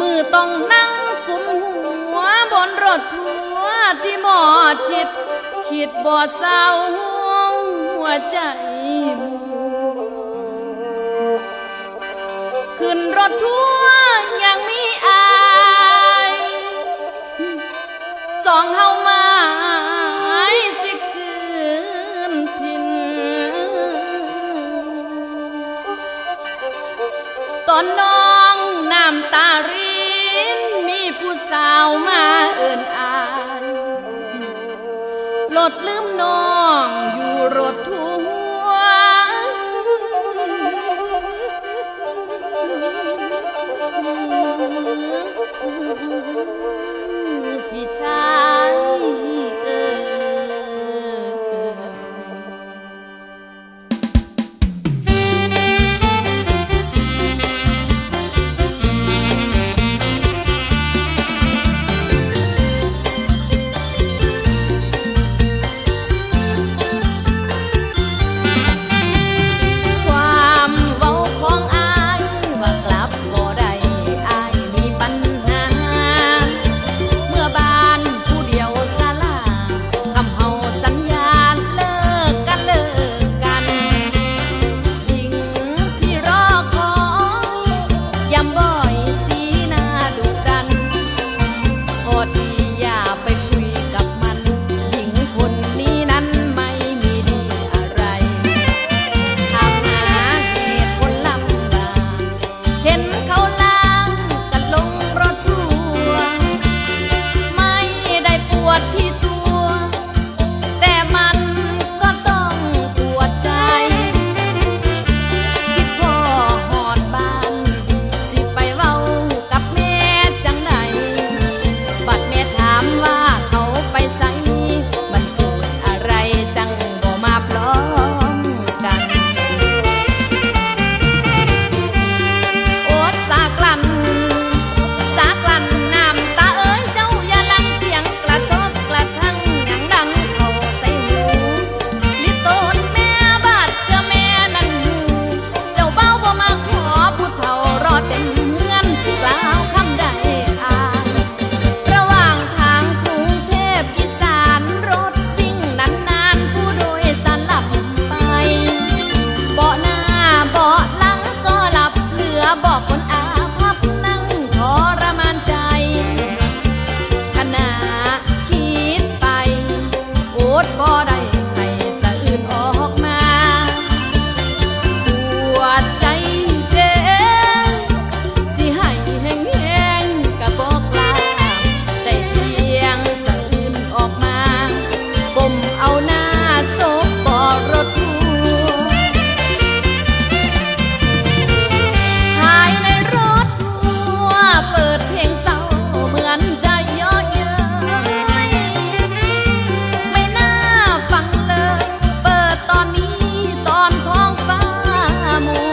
มือต้องนั่งกุมหัวบนรถทัวร์ที่หมอชิด คิดบอดเศร้าหัวใจมูขึ้นรถทัวร์ยังมีอายสองเฮามาสิคืนทิน ตอนน้องน้ำตาริ มีผู้สาวมาเอินอานลดลืมน้องอยู่รถท amor.